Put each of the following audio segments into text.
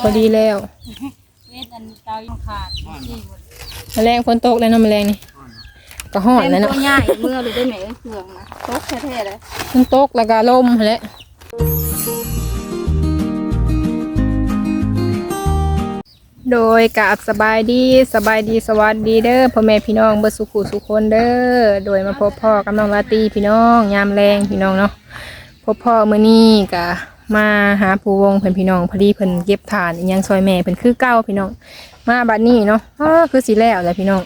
พอดีแล้วเวทอันเตายังขาดนี่หมดแมลงฝนตกแล้วเนาะแมลงนี่ก็ห่อนแล้วเต็มเนาะตัวใหญ่เมื่อหรือได้ไหมเครื่องนะตกแท้ๆเลยฝนตกแล้วก็ลมหั่นแหละโดยกราบสบายดีสบายดีสวัสดีเด้อพ่อแม่พี่น้องเบิดสุขุสุขคนเด้อโดยมาพบพ่อกับน้องลาตรีพี่น้องยามแรงพี่น้องเนาะพบพ่อมื้อนี้ก็ มาหาผู้วงเพิ่นพี่น้องพอดีเพิ่นเก็บถ่านอิหยังซอยแม่เพิ่นคือเก่าพี่น้อง มาบัดนี้เนาะอ้อคือสิแล้วแหละพี่น้อง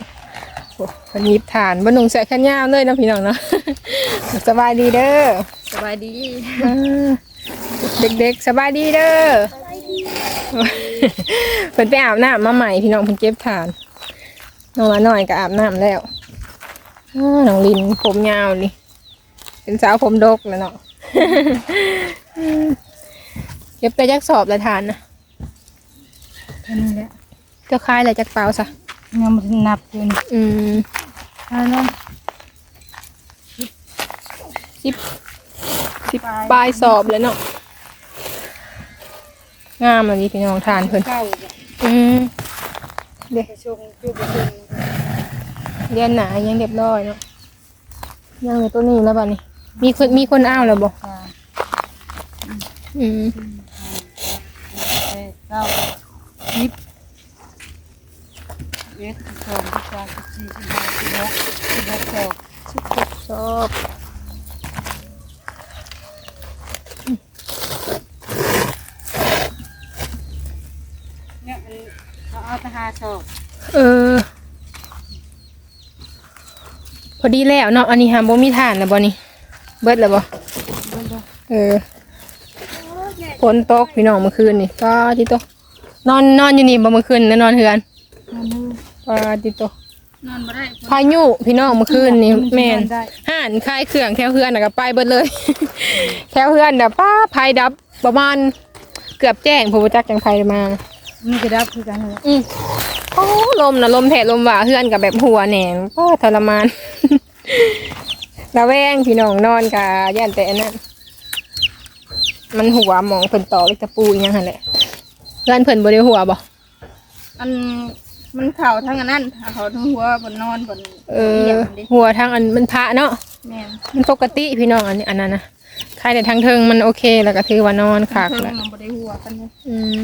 โอ้เพิ่นหยิบถ่านบ่นุ่งเสื้อแขนยาวเลยเนาะพี่น้องเนาะ สบายดีเด้อสบายดีอ่าเด็กๆสบายดีเด้อเพิ่นไปอาบน้ำมาใหม่พี่น้องเพิ่นเก็บถ่านน้องละหน่อยก็อาบน้ำแล้วอ้าน้องลินผมยาวนี่เป็นสาวผมดกแล้วเนาะ เก็บไปจักสอบละทานนะแค่นี้แหละเจ้าคายอะไรจักเปล่าซะยังมันนับอยู่นี่อืมอันนั้นสิบสิบปลายสอบแล้วเนาะงามเลยพี่น้องทานเพิ่นเก้าอืมเด็ก ไปชงจุบไปชงเรียนหนายังเรียบร้อยเนาะยังในตัวนี้แล้วป่ะนี่มีคนมีคนอ้าวแล้วบอกค่ะอืม เอ้เก้าสิบเวทสิบสองสิบสามสิบสี่สิบห้าสิบหกสิบหกสองสิบหกสอบเนี่ยอันเขาเอาทหารสอบเออ พอดีแล้วเนาะอันนี้หาบ่มีฐานแล้วบ่นี่เบิดแล้วบ่เบิ่งเด้อเออ ฝนตกพี่น้องเมื่อคืนนี่ก็ที่โตะนอนนอนอยู่นี่บ่เมื่อคืนนะนอนเฮือนนั่นนึงก็ที่โตะนอนบ่ได้พายุพี่น้องเมื่อคืนนี่แม่นได้ห่านคลายเครื่องแถวเฮือนน่ะก็ไปเบิดเลย แถวเฮือนน่ะป้าภัยดับประมาณเกือบแจ้งผู้จักจังไผมามีกระดับคือกันเลยอืมโอ้ลมนะลมแผดลมหว่าเฮือนกับแบบหัวแหนงก็ทรมานระแวงพี่น้องนอนกับย่านแต่อันนั้น มันหัวหมองเพิ่นต่อเลยตะปูอหยังหั่นแหละเฮือนเพิ่นบ่ได้หัวบ่อันมันเข่าทั้งอันนั้นเขาทั้งหัวบนนอนบนเออเหยียบดิหัวทางอันมันพระเนาะ แม่นมันปกติพี่น้องอันนี้อันนั้นนะใครแต่ทางเทิงมันโอเคแล้วก็ถือว่านอนคักเพิ่งแล้วมันบ่ได้หัวกันเลยอืม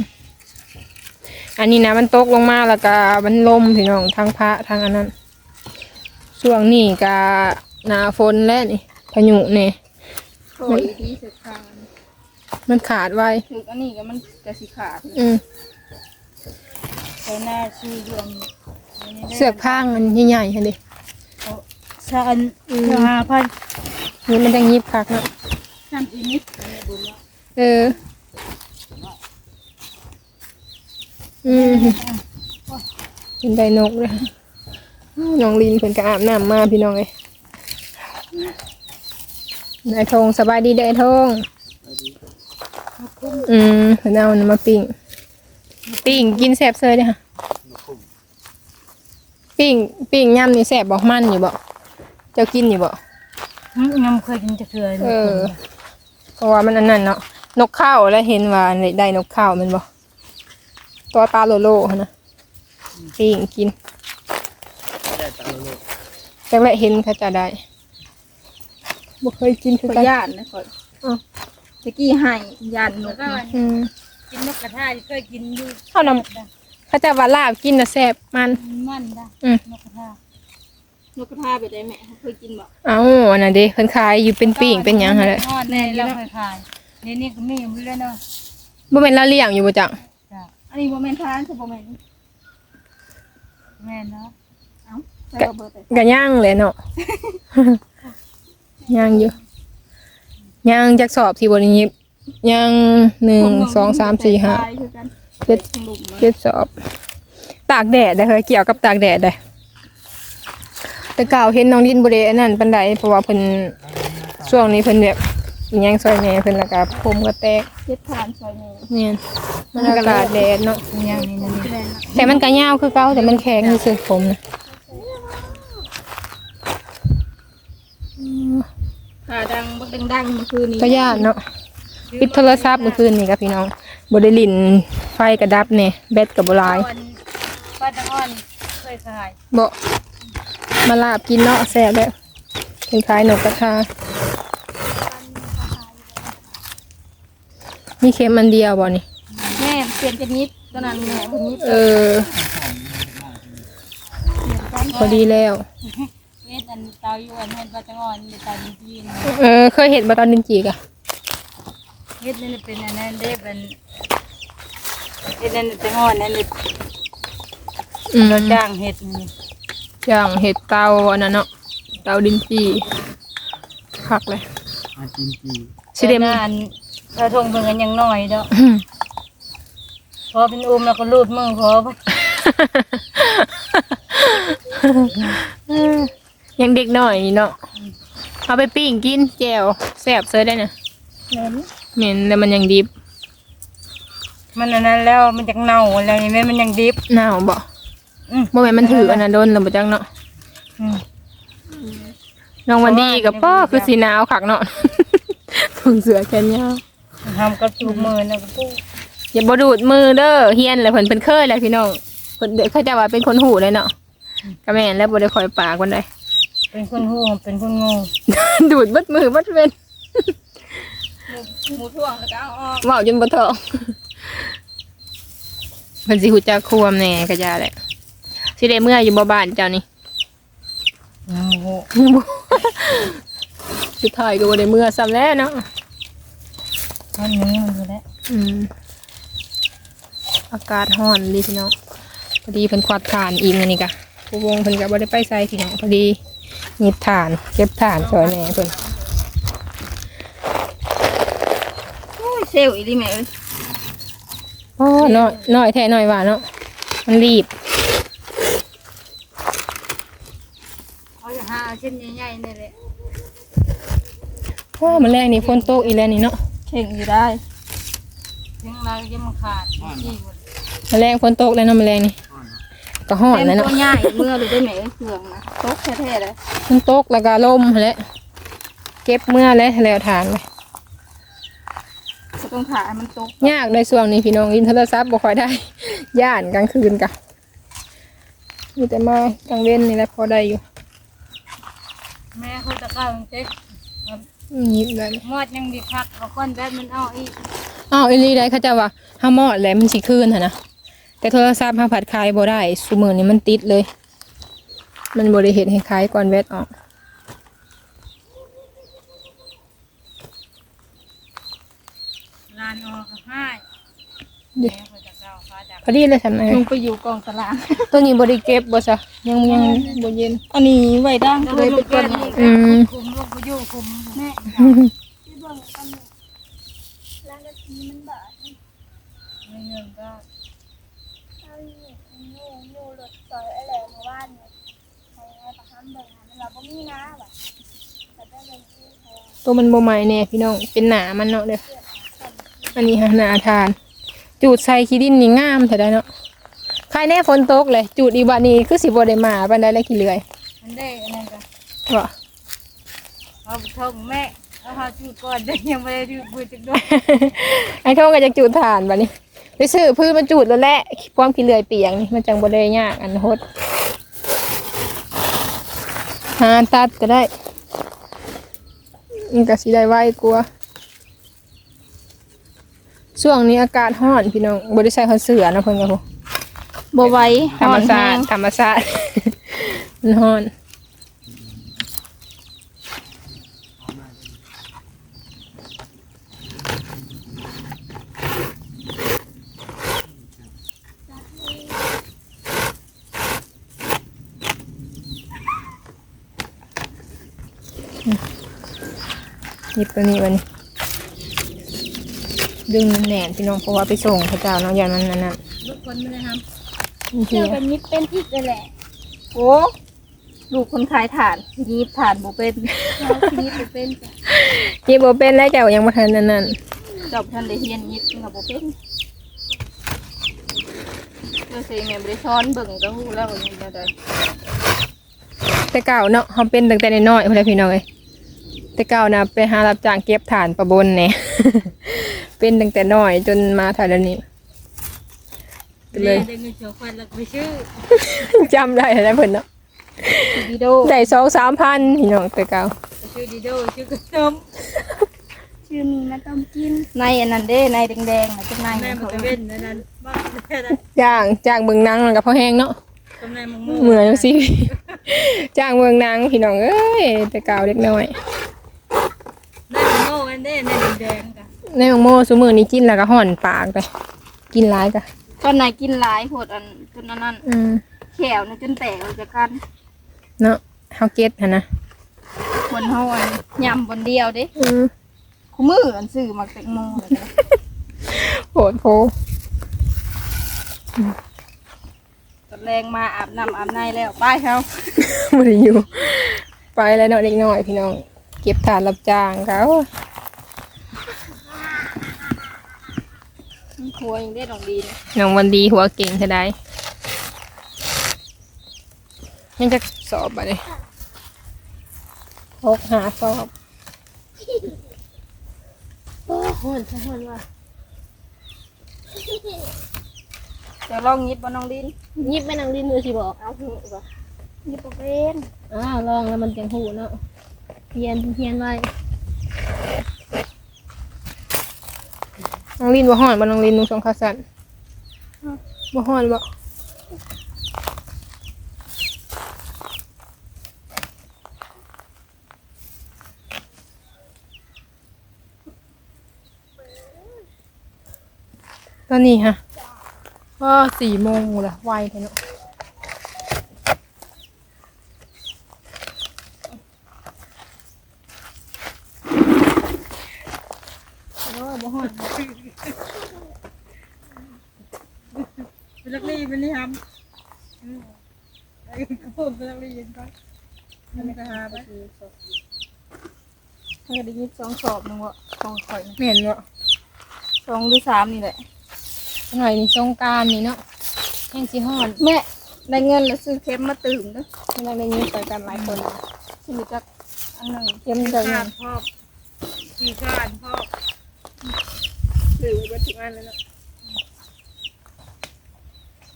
อันนี้นะมันตกลงมาแล้วก็มันลมพี่น้องทางพระทางอันนั้น ช่วงนี้ก็หนาฝนแล้วนี่พายุนี่โอยที่สุดทาง มันขาดไว้ถึกอันนี้ก็มันกระสิขาดอืมแต่หน้าชื่อเดือนเสือกพางอันใหญ่ๆค่ะดิชาอันเจ้าหาพันนี่มันจะยิบคักเนาะชั้นอีนิดบุญแล้วเอออืมเป็นไดนกเลยน้องลินเพิ่นก็อาบน้ำมาพี่น้องเอ้ยนายทงสบายดีเด้อไอ้ทง อืมเพิ่นเอาอันนั้นมาปิ้งปิ้งกินแซ่บเซยเด้อค่ะปิ้งปิ้งย่ำนี่แซ่บบอกมันอยู่บ่เจ้ากินอยู่บ่ยังเคยกินจะเคยเออเพราะว่ามันอันนั้นเนาะนกข้าวแล้วเห็นว่าได้ได้นกข้าวแมันบ่ตัวตาโลโลหั่นนะปิ้งกินแต่แรกเห็นเขาจะได้บ่เคยกินคือขอกันญาตนะขออ้าว ตะกี้ให้ญาตินกอืมกินนกกระทาเคยกินอยู่ข้าวนำเขาจะว่าลาบกินน่ะแซ่บมัน มันได้อืม นกกระทานกกระทาไปได้แม่เคยกินบ่เอ้าอันนั้นเด้เพิ่นขายอยู่เป็นปิ้งเป็นหยังหั่นแหละทอดแน่เราเคยขายนี่นี่ก็มีอยู่เรื่อยเนาะบ่แม่นละเลี้ยงอยู่บ่จังจ้ะอันนี้บ่แม่นทานใช่บ่แม่นแม่นเนาะเอ้าใส่เบอร์ไปก็ย่างแหละเนาะ ย่างอยู่ ย่างจักสอบที่บ่ได้ยิบย่างหนึ่งสองสามสี่ห้าเจ็ดเจ็ดสอบ ตากแดดได้เลยเกี่ยวกับตากแดดได้แต่เก่าเห็นน้องดินบริอันนั้นปันไดเพราะว่าเพิ่นช่วงนี้เพิ่นแบบอิหยังซอยแหน่เพิ่นแล้วก็ผมก็แตกเจ็ดทานซอยนี้เนี่ยมันอากาศแดดเนาะอย่างนี้นั่นนี่แต่มันก็ยาวคือเก่าแต่มันแข็งที่สุดผมนะ ขาดังบักดังๆเมื่อคืนนี้ก็ยากเนาะปิดโทรศัพท์เมื่อคืนนี่กับพี่น้องบ่ได้ลินไฟกระดับเนี่ยแบตกับโบหลายอ่อนป้าตังอ่อนเคยขายบ่มาลาบกินเนาะแซ่บแล้วคล้ายๆนกกระทามีเค็มอันเดียวบ่นี่แม่เปลี่ยนจะนิดตอนนั้นแม่เพิ่นนิดเออ พอดีแล้วเฮ็ดอันเตาอยู่อันเฮ็ดป้าตังอ่อนในเตาจีนเออเคยเห็นบ่ตอนดินจีกอะเฮ็ดนี่เป็นอันนั้นเด้เป็นเฮ็ดนั่นตังอ่อนนั่นนี่อืมเราจ้างเฮ็ดนี่อย่างเห็ดเตาอันนั้นเนาะเตาดินจีคักเลยอาจินจีสิเดม แต่อันกระทงเพิ่นกันยังน้อยเด้อพอเป็นอุ้มแล้วก็รูดมือพอบ่ ยังเด็กหน่อยนี่เนาะเอาไปปิ้งกินแจวแซ่บเซยได้น่ะแม่นเหม็นแต่มันยังดิบมันอันนั้นแล้วมันจักเน่าแล้วนี่แม่มันยังดิบหนาวบ่อืมบ่แม่นมันถืออันนั้นโดนแล้วบ่จังเนาะอืมน้องวันดีกับพ่อคือสีหนาวคักเนาะถุงเสือแขนยาวทำกับจูบมือนะก็ปูอย่าบ่ดูดมือเด้อเฮียนเลยเพิ่นเป็นเคยแล้วพี่น้องเพิ่นเด็กเขาจะว่าเป็นคนหูเลยเนาะก็แม่นแล้วบ่ได้คอยปากคนใด เป็นคนหูเป็นคนงูดูดเบิดมือเบิดเว้นหมูท่วงแล้วก็เอาออกเว้าจนบ่ท้องเพิ่นสิฮู้จักควมแหน่ก็ยาแหละสิได้เมื่ออยู่บ่บ้านเจ้านี่โอ้โหสุดท้ายก็บ่ได้เมื่อซ้ำแล้วเนาะมันนี้มันอยู่แล้วอืมอากาศร้อนดีพี่น้องพอดีเพิ่นควัดถ่านอีกอันนี้กะผู้วงเพิ่นก็บ่ได้ไปใส่พี่น้องพอดี หยิบถ่านเก็บถ่านซอยแหน่เพิ่นโอ้ยเซลล์อีหลีแม่เอ้ยอ๋อน้อยน้อยแท้น้อยว่าเนาะมันรีบเขาจะหาเอาเส้นใหญ่ๆนี่แหละโอ้มันแรงนี่ฝนตกอีแล้วนี่เนาะเข่งอยู่ได้ถึงเราจะมาขาดที่หมดมันแรงฝนตกแล้วเนาะมันแรงนี่ ก็ฮ้อนเป็นแล้วตัเนาะวใหญ่เมื่อหรือได้แม่เอ้ยเครื่องนะตกแท้ๆเลยฝนตกแล้วก็ลมหั่นแหละเก็บเมื่อแล้วแล้วทานไปก็ต้องถ่ายให้มันตกยากในช่วงนี้พี่น้องอินโทรศัพท์บ่ค่อยได้ ย่านกลางคืนกะมีแต่มากลางเว้นนี่แหละพอได้อยู่ แม่เขาจะก้าวเจ๊อืมหยิบได้มอดยังดีคักเอาก้อนแบบมันเอาอีกอ้าวอีหลีได้เขาจะว่าห้ามอดแล้วมันสิคืนหั่นนะ แต่โทรศัพท์ห้าผัดคายบ่ได้ซุมื้อนี้มันติดเลย มันบ่ได้เฮ็ดให้คายก่อนแวดออกลานออกก็ให้เดี๋ยวแม่เขาจะก้าวฟ้าดับพอดีเลยทำไงลงไปอยู่กองตารางตัวนี้บริเก็บบซะยังยังบเย็น อันนี้ไว้ดังเลยเป็นก้อนนี้อืมคุมลงไปอยู่คุมแม่ แล้วนาทีมันบาด เงินก็ ถ้าอยู่อยู่อยู่รถซอยอะไรเมื่อวานเนี่ยใครให้ประคำ เบิ่งหามันเราก็มีนะแบบแต่ได้เงินที่แพงตัวมันโบใหม่เนี่ยพี่น้องเป็นหนามันเนาะเด้ออันนี้ฮะหนาทาน จูดใส่ขี้ดินนี่งามแต่ได้เนาะใครแน่ฝนตกเลย จูดอีบานี้คือสิบได้มาบันไดแล้วขี้เลื่อยอันได้อันนั้นก็ว่ะเอาไปท่องแม่เอาหาจุดก่อนได้ยังไม่ได้ดูบุญจักด้วยไอ้ท่องก็จะจูดทานบัดนี้ไปซื้อพื้นมาจูดแล้วแหละความขี้เลื่อยเปียงนี่มันจังบ่ได้ยากอันโหด หาตัดก็ได้มันก็สิได้ไวกลัวาช่วงนี้อากาศร้อนพี่น้องบ่ได้ใส่คอนเสือนะเพิ่นก็พอบ่ไหวธรรมชาติธรรมชาติมันฮ้อน หยิบตัวนี้วันนี้ดึงมันแหนนพี่น้องเพราะว่าไปส่งพระเจ้าเนาะอย่างนั้นนั่นน่ะลูกคนไม่ได้ทบางทีเจออะเป็นนิดเป็นอีกเลยแหละำโอ้ลูกคนขายฐานยีบฐานบ่เป็นเราทีนี้จะเป็นจ้ะยีบเป็นแล้วเจ้ายังมาทันนั่นนั่นจบท่านได้เฮียนยิบกับบ่เป็นเมื่อสิแม่บ่ได้สอนเบิ่งก็ฮู้แล้วว่ามันจะได้แต่เก่าเนาะเขาเป็นตั้งแต่น้อยๆพุ่นแหละพี่น้องเอ้ย แต่เก่านะไปหารับจ้างเก็บฐานประบนเนี่ย เป็นตั้งแต่น้อยจนมาถ่ายนี้เลยเงินเฉาควันแล้วไปชื่อจำได้แล้วเพิ่นเนาะดีโดได้สองสามพันพี่น้องแต่เก่าชื่อดีโดชื่อกระทมชื่อมีมาต้มกินในอันนั้นเด้ในแดงๆน่ะจังในแม่มันเขาก็เว้นนั่นนั่นบ้านแค่นั้นจ้างจ้างเบิ่งหนังแล้วก็พอแห้งเนาะ กำไรมังม่วงเหมือนจังซี่จ้างเบิ่งหนังพี่น้องเอ้ยแต่เก่าเล็กน้อย ได้มังม่วงอันเด้ ในแดงๆกันในมังโมซุมื้อนี้กินแล้วก็ห่อนปากไปกินหลายก็ตอนไหนกินหลายโหดอันจนอันนั้นอืมแขวนะจนแตกออกจากกันเนาะเฮาเก็ตหั่นนะคนเฮาอันยำบนเดียวเด้อืมคู่มืออันซื้อมาแตงโมเลยเด้โหดโพตอนแรงมาอาบน้ำอาบในแล้วไปเขาบ่ได้อยู่ ไปแล้วเนาะเด็กน้อยพี่น้อง เก็บฐานรับจ้างเขา ครัวยังได้ดองดีนะน้องวันดีหัวเก่งเท่าใดยังจะสอบบ่ได้หกหาสอบฮ้อนฮ้อนว่ะเดี๋ยวลองยิบบ่น้องดินยิบแม่นางดินมือสิบอกเอาหูบ่นี่ประเป็นอ้าวลองแล้วมันเตียงหูเนาะเฮียนเฮียนไว้ น้องลินบ่ฮ้อนบ่น้องลินนุ่งสองขาสั้นบ่ฮ้อนบ่ตอนนี้ฮะก็สี่โมงละไวไปเนาะโอ้บ่ฮอด เป็นลักลี่เป็นนี่ทำอืมไอ้ กระผมเป็นลักลี่เย็นก่อนมันก็หาไปเพิ่นก็ได้ยิบสองสอบหนึงว่าของข่อยนะแม่นบ่สองหรือสามนี่แหละหน่อยนี่สงกรารนี่เนาะแห้งสิฮอดแม่ได้เงินแล้วซื้อเข็มมาตื่มเด้อไม่ได้ได้ยินไปกันหลายคนซื้อจักอันหนึงเตรียมจะขาเงิดนพ่อขี่ขาดพ่อซื้อไว้เบ่ถึงอันแล้วเนาะ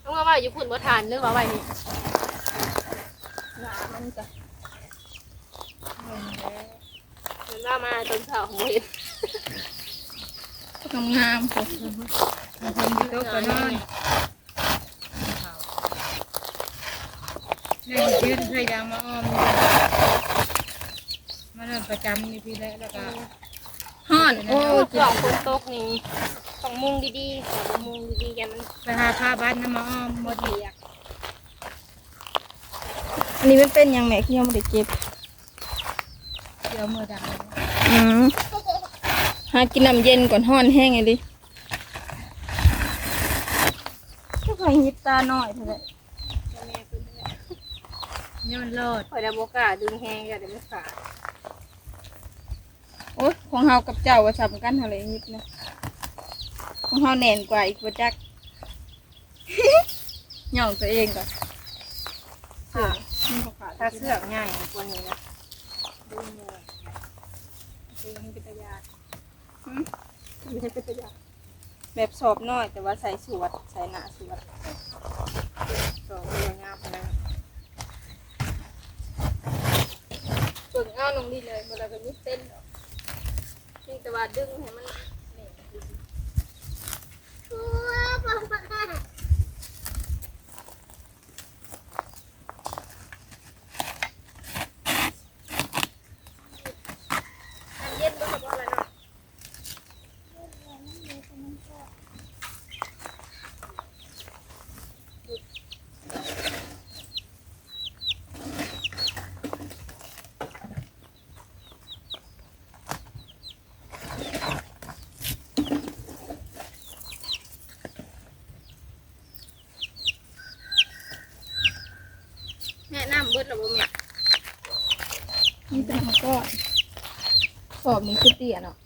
ต้องว่าว่าอยู่พุ่นบ่ทานหรือว่าไว้นี่ หนามันจะเหมือนว่ามาตอนเช้าของบ่เห็นงามงามๆค่ะมันคนที่โต๊ะกันนอนนี่ยืนใส่ยางมาอ้อมนี่มันนประจำนี่พี่แล้วแล้วก็ฮ้อนโอ้โอ้ยช่วงฝนตกนี่ต้องมุงดีๆแต่บ่มุงดีๆกันมันไปหาผ้าบ้านน้ำมาอ้อมหมดเปียก อันนี้มันเป็นหยังแม่ที่ยังไม่ได้เก็บ เดี๋ยวมือดำอืมหากินน้ำเย็นก่อนฮ้อนแห้งไงดิก็คอยยิบตาหน่อยเท่านั้นนี่มันรอดข่อยได้บ่กล้าดึงแฮงอย่าได้มันขาดโอ้ยของเฮากับเจ้าว่าสำกันเท่าไหร่ยิบนะของเฮาแน่นกว่าอีกบ่จักหย่องตัวเองก่อน ถ้าเสือกง่ายกว่านี้นะดูมือคือมันเป็นตะยานหืมไม่ใช่เป็นตะยานแบบสอบน้อย แต่ว่าใส่สวดใส่หนาสวดสองเรืองามขนาดเบิ่งเอาลงนี่เลยเวลาก็ยิบเต้นดอกนี่แต่ว่าดึงให้มันนี่อันเย็นบ่ครับว่าอะไรเนาะ แนะนำเบิดและบ่แม่นี่เป็นของก้อนส อบนี้คือเตี้ยเนาะ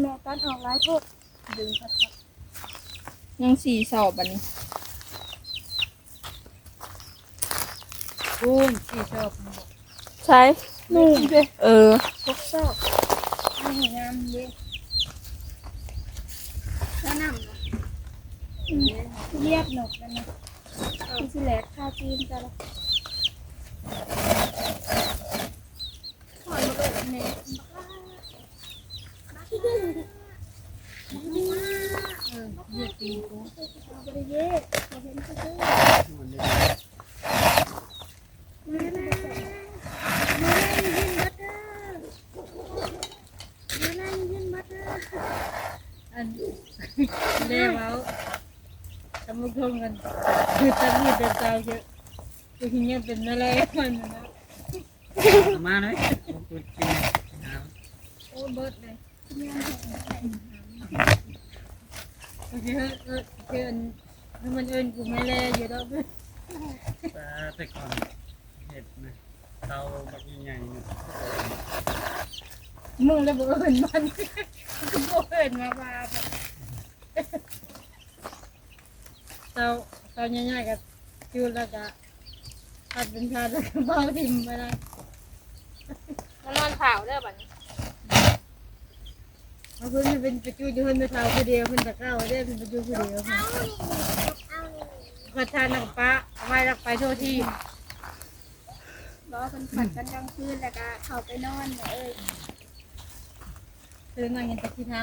แม่ตัดออกหลายโทษดึงพัดยังสี่สอบอันนี้คูณสี่ชอบใช่นี่เออพกซอกงามดีแล้วนั่งเหยียบหนกกันนะที่สิแหลกข้าวจีนจ้ะละถอนมา เกิดแม่บ้าเออเหยียบตีนกูเอาไปเย่เราเห็นเขาเจอมาแม่มาแม่ยินบัตเตอร์มาแม่ยินบัตเตอร์อันเรียกว่าทำมุกทงกันคือตั้งมือเดินใจเยอะคือที่เนี่ยเป็นอะไรมันนะมาเลย กินน้โอ้เบิร์ดเลยโอเคเออเกินมันเอินกูไม่แลอยู่แล้วแต่ก่อนเห็ดนะเตาแบบใหญ่ๆเนี่ยมึงแล้วบอกเอินมันก็บอกเอินมาบ้าเตาเตาใหญ่ๆกับจูแล้วก็ผัดเป็นชาแล้วก็เบาทิมไปเลย นอนข่าวเด้อบัดนี้เอาเพื่อนเป็นประจูอยู่เพื่อนไปเท่าคนเดียวเพื่อนตะเก้าได้เป็นประจูคนเดียวพัฒนาป้าเอาไว้รักไปโทษที่รอคนฝันกันกลางคืนแล้วก็เข้าไปนอนเอ้ยตื่นมาเห็นตะกี้เท้า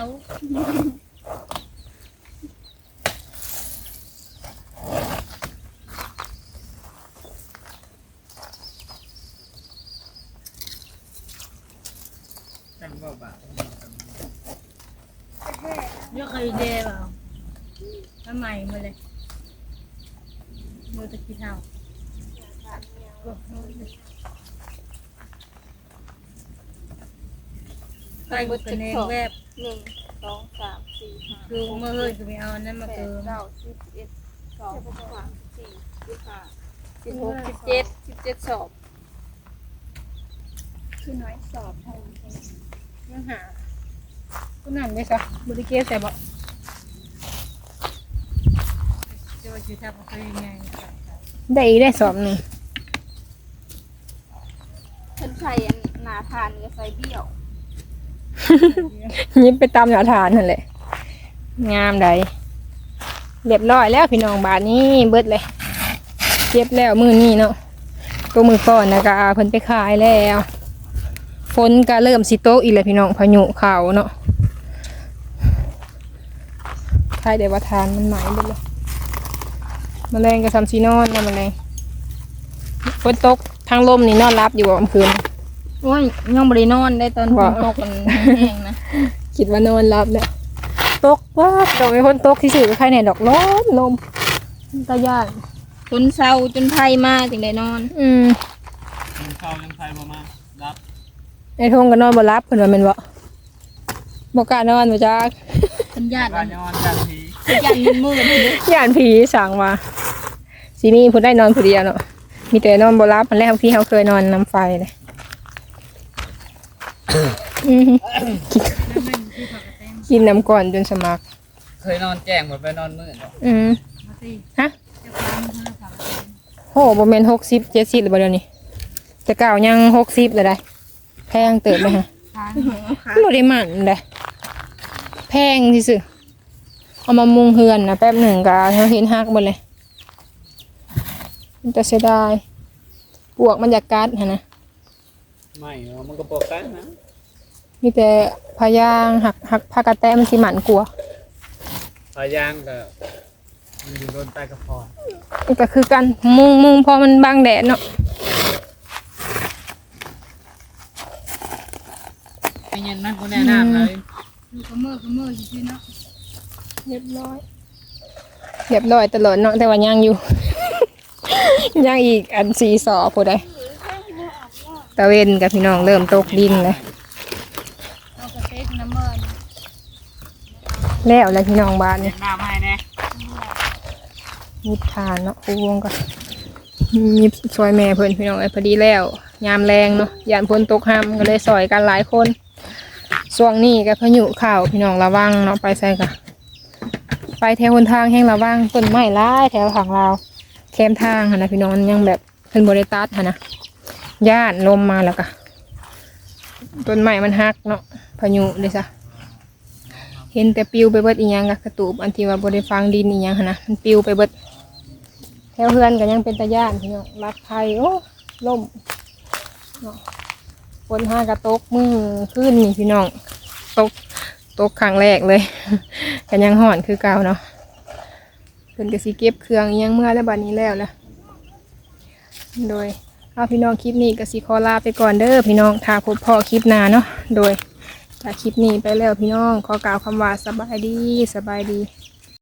จำว่าบาทยกไอเดียเปล่าทำไมมาเลยมือตะกี้เท้าใส่บุตรเนงแวบหนึ่งสองสามสี่ห้าคือเมื่อเฮ้ยจะไม่เอาอันนั้นมาแปเติดมเก้าสิบสิบเอ็ดสองสามสี่สิบห้าสิบหกสิบเจ็ดสิบเจ็ดสอบ คือน้อยสอบไทย ยังหาคุณนั่นได้ซะบริเกตใส่บ่จะว่าจะทำอะไรยังไงได้อีกได้สอบหนึ่งเพิ่นใส่อันหนาทานกับใส่เบี้ยวยิ้มไปตามหนาฐานนั่นแหละ งามใดเรียบร้อยแล้วพี่น้องบาทนี้เบิดเลยเก็บแล้วมือนี้เนาะตัวมือก่อนนะกะเพิ่นไปขายแล้วฝ นก็เริ่มสิโตกอีกแล้วพี่น้องพายุเขาเนาะใช่เดี๋ยวว่าทานมันไหมเบิดเลยแมลงกับซัมซีนอนนะแมลงฝนตกทางลมนี่นอนรับอยู่บ่เมื่อคืนโอ้ยยังบริโนอนได้ตอนฝว่ะนตกมันแห้งนะคิดว่านอนรับแล้วตกว่าดอกไม้พ้นตกที่สื่อใครไหนดอกลมลมตาย่านจนเศร้าจนไพ่มาจึงได้นอน อืมมันเข้ายังไทยประมา ณรับไอ้ทงก็นอนบ่รับเพิ่นว่าแม่นบ่บ่กล้านอนบ่จักเป็นญาติการย้อนการทีญาติมันมืดเลยย่านผีสั่งว่าสิมีผู้ได้นอนผู้เดียวเนาะมีแต่นอนบ่รับมันแรกที่เขาเคยนอนน้ำไฟเลยอืมกินกินน้ำก่อนจนสมัคร เคยนอนแจ้งหมดไปนอนมืดอืมมาสิฮะจะฟังโทรศัพท์โหบ่แม่น60 70หรือบ่เดี๋ยวนี้แต่เก่ายัง60เลยได้ แพงเติบเลยฮะทางบ่ได้มันเลยแพงที่สุดเอามามุงเฮือนนะแป๊บหนึ่งก็เขาเห็นหักหมดเลยมันจะเสียดายปวกมันอยากกัดฮะนะไม่มันก็ปกกันนะมีแต่พายางหักหักพากระแตมันสิหมันกลัวพายางก็มันอยู่โดนใต้กระเพาะมันก็คือกันมุงมุงพอมันบังแดดเนาะ ไอ้ เย็นมันกูแนะนำเลยอยู่กับมือกับมืออยู่ที่เนาะเรียบร้อยเรียบร้อยตลอดเนาะแต่ว่ายังอยู่ ยังอีกอันสีสอผู้ใดตะเวนกับพี่น้องเริ่มตกดินเลยเอากระเต็กน้ำมันแล้วแล้วพี่น้องบ้านเนี่ยแนะนำให้แน่มุดทานเนาะคูวงก็มีซอยแม่เพิ่นพี่น้องไอ้ยพอดีแล้ว ยามแรงเนาะยามพ้นตกห้ามก็เลยซอยกันหลายคน ช่วงนี้ก็พายุข่าวพี่น้องระวังเนาะไปใส่กะไปแถวหนทางแห่งระวังต้นไม้หลายแถวทางเราแคมทางนะพี่น้องยังแบบเพิ่นบริตัดหันะย่านลมมาแล้วก็ต้นไม้มันหักเนาะพายุเลยซะเห็นแต่ปิวไปเบิดอีหยังกับกระตูบอันที่ว่าบ่ได้ฟังดินอีหยังนะมันปิวไปเบิดแถวเฮือนก็ยังเป็นตะย่านพี่น้องรัดไผ่โอ้ล่มเนาะ ฝนห้ากระตกมือขึ้นนี่พี่น้องตกตกครั้งแรกเลยก็ยังห่อนคือเก่าเนาะเพิ่นก็สิเก็บเครื่องยังเมื่อแล้วบัดนี้แล้วล่ะโดยเอาพี่น้องคลิปนี้ก็สิขอลาไปก่อนเด้อพี่น้องถ้าพบพ่อคลิปหน้าเนาะโดยจากคลิปนี้ไปแล้วพี่น้องขอกล่าวคำว่าสบายดีสบายดี